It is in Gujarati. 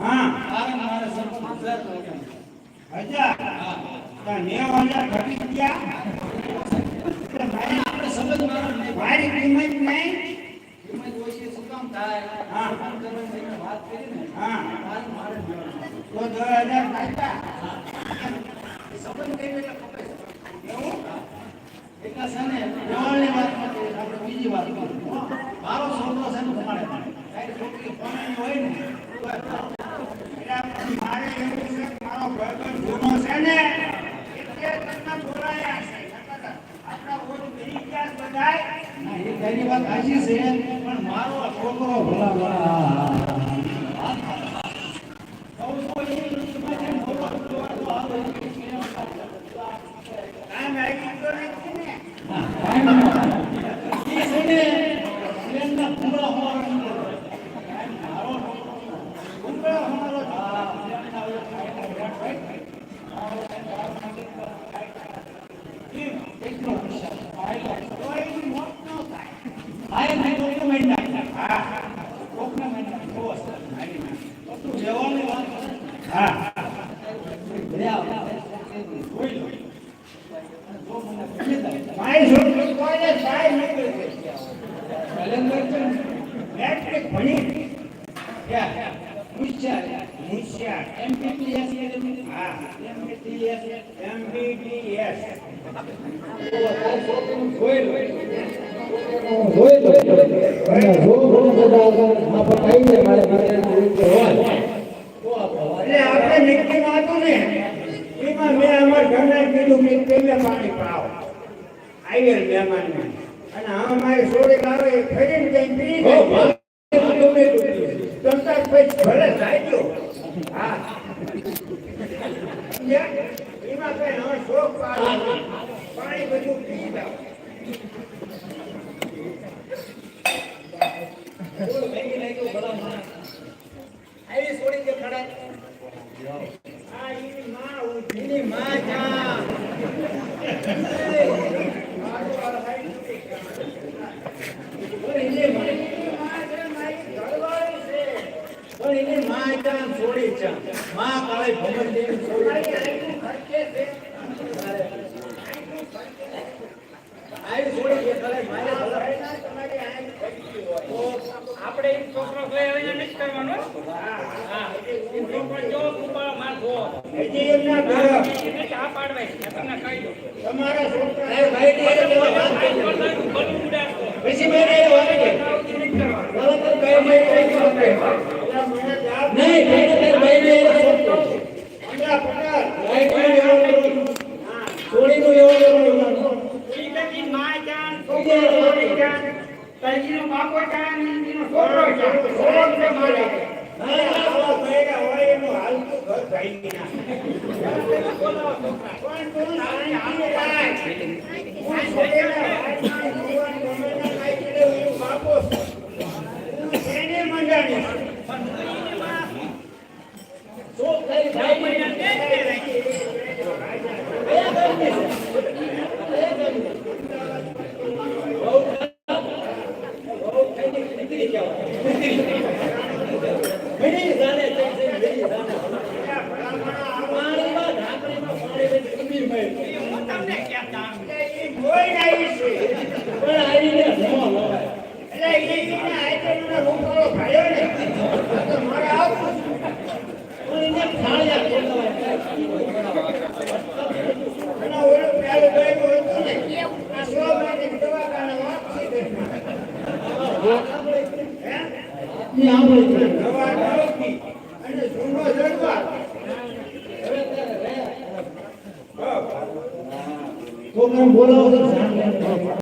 હા તારે મારે સરપંચ હજાર હજાર હા. તો હજાર ઘટી ગયા આપણે સમજ મારો. મારી કિંમત નહીં કિંમત ઓછી શું કામ થાય? હા. ફોન કરવાની વાત કરીને હા મારે જોવાનું. તો દસ હજાર નાખ્યા સંબંધ કઈ છે? એવું એટલા છે ને, વ્યવહારની વાત આપણે બીજી વાત. મારો છોકરો છે ને તમારે મળે. તારી છોકરી પરણાઈ હોય ને, તો આ એટલે પણ મારે એવું છે કે મારો ભાઈબંધ જૂનો છે ને એટલે તમને બોલાયા છે નકર આપણા ઓછ બની ગયા છે બધાય ના, એ કઈ વાત સાચી છે, પણ મારો છોકરો ભલા ભલા. કહું છું, એ રીતમાં જેમ મોટો જોવા તો આવે, એ રીતમાં કામ આવી તો નથી ને હા, કાંઈ નહીં. એ છે ને, પ્લેનના પૂરા હોવાનો નથી. મારો પૂરા હોવાનો જ. હા, પ્લેનના ઓલા ફાયદા વિરાટ હોય. એકલો પૈસા. ફાયદા. તો એની મોત ન થાય આય નહીં તો કેમ મારી નાખે? હા, કોકને મારી નાખે. કેવો છે? મારી નાખે. તો તું વ્યવહારની વાત કરે. હા લે આવ. જોઈ લો. અને જો મને ગમે જાય. મારી છોકરી કોઈને સાહેબ નહીં કરી કેલેન્ડર છે ને? મેટ્રિક ભણી ક્યાં? હોશિયાર. હોશિયાર MPPS એકેડમી. હા MPPS. એમબીબીએસ જોઈ લો. જોઈ લો. અને જો ઘણું બધા હોયમાં હોય આવી હોય મારે હોય રીતે હોય. તો આપણે એટલે આપણે નક્કી માં હતું ને એમાં મેં અમારા ઘરના કીધું કે પેલે પાણી પાવ. આવેલ મહેમાનને. અને હા મારી સોળી લાવે ફરીને જઈને પી. તમતાર પછી ભલે થાય હા. એમાં કઈ હવે શોખ પાણી બધું પી જાવ ભેગી નાખ્યું ભલા માણસ. આવી છોડી દે ખડા. આ એની માં. એની માં ગયું. પણ એની માં- છોડી. માં કાળી દેવી છોડી. ખર્ચે છે. આવી છોડી. મારે આ ભલા. ભાઈના તમારી આંખ ખર્ચી હોય. આપણે એક છોકરો લઈ આવીને નથી કરવાનો હા. એ છોકરો જો એમના ઘર એને ચા પાડવાય તમને કહી દો તમારા છોકરા ભાઈ ને કરી. પછી મેં એ વાત કરી. બરાબર કઈ ને એને વાત નહીં જવાબ નહીં ભાઈ ને ને સોંપ્યો. પંદર પંદર. ભાઈ ને વ્યવહાર કરવાનો. છોડીનો વ્યવહાર કરવાનો. માં જાન છોકરો છોડી તજીનો બાપો જાન એનો છોકરો જાન છોકરો છે મારે ના, moralizar né?